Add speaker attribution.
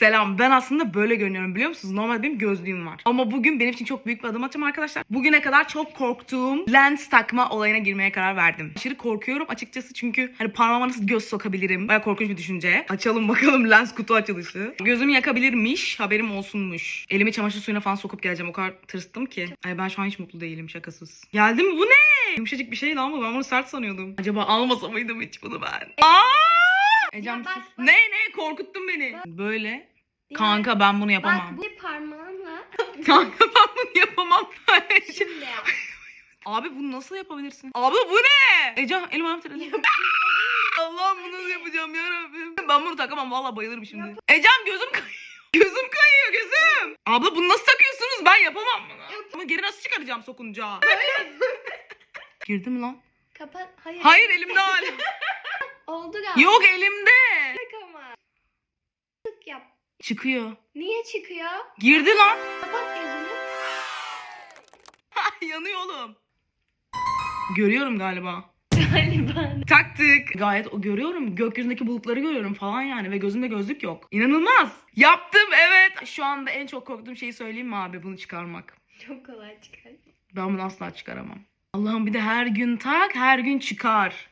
Speaker 1: Selam. Ben aslında böyle görünüyorum biliyor musunuz? Normalde benim gözlüğüm var. Ama bugün benim için çok büyük bir adım atacağım arkadaşlar. Bugüne kadar çok korktuğum lens takma olayına girmeye karar verdim. Aşırı korkuyorum açıkçası çünkü hani parmağıma nasıl göz sokabilirim? Baya korkunç bir düşünce. Açalım bakalım lens kutu açılışı. Gözümü yakabilirmiş. Haberim olsunmuş. Elimi çamaşır suyuna falan sokup geleceğim. O kadar tırstım ki. Ay ben şu an hiç mutlu değilim şakasız. Geldi mi? Bu ne? Yumuşacık bir şey lan bu. Ben bunu sert sanıyordum. Acaba almasa mıydım hiç bunu ben? Aa! Ecem
Speaker 2: bak,
Speaker 1: sus.
Speaker 2: bak.
Speaker 1: Ne ne korkuttun beni. Böyle. Kanka ben bunu yapamam.
Speaker 2: Bak bu parmağınla
Speaker 1: Kanka ben bunu yapamam.
Speaker 2: şimdi yap.
Speaker 1: Abi bunu nasıl yapabilirsin? Abi bu ne? Ecem elim ayağım titredi. Allah'ım bunu nasıl yapacağım ya Rabbim. Ben bunu takamam vallahi bayılırım şimdi. Ecem gözüm kayıyor. Gözüm kayıyor gözüm. Abla bunu nasıl takıyorsunuz? Ben yapamam bunu. Bunu geri nasıl çıkaracağım sokunca? Girdi mi lan?
Speaker 2: Kapat. Hayır.
Speaker 1: Hayır elimde hala. Yok elimde.
Speaker 2: Bak ama. Tık yap.
Speaker 1: Çıkıyor.
Speaker 2: Niye çıkıyor?
Speaker 1: Girdi lan.
Speaker 2: Kapat gözünü.
Speaker 1: Yanıyor oğlum. Görüyorum galiba.
Speaker 2: Galiba.
Speaker 1: Taktık. Gayet o görüyorum. Gökyüzündeki bulutları görüyorum falan yani ve gözümde gözlük yok. İnanılmaz. Yaptım evet. Şu anda en çok korktuğum şeyi söyleyeyim mi abi bunu çıkarmak.
Speaker 2: Çok kolay çıkar.
Speaker 1: Ben bunu asla çıkaramam. Allah'ım bir de her gün tak her gün çıkar.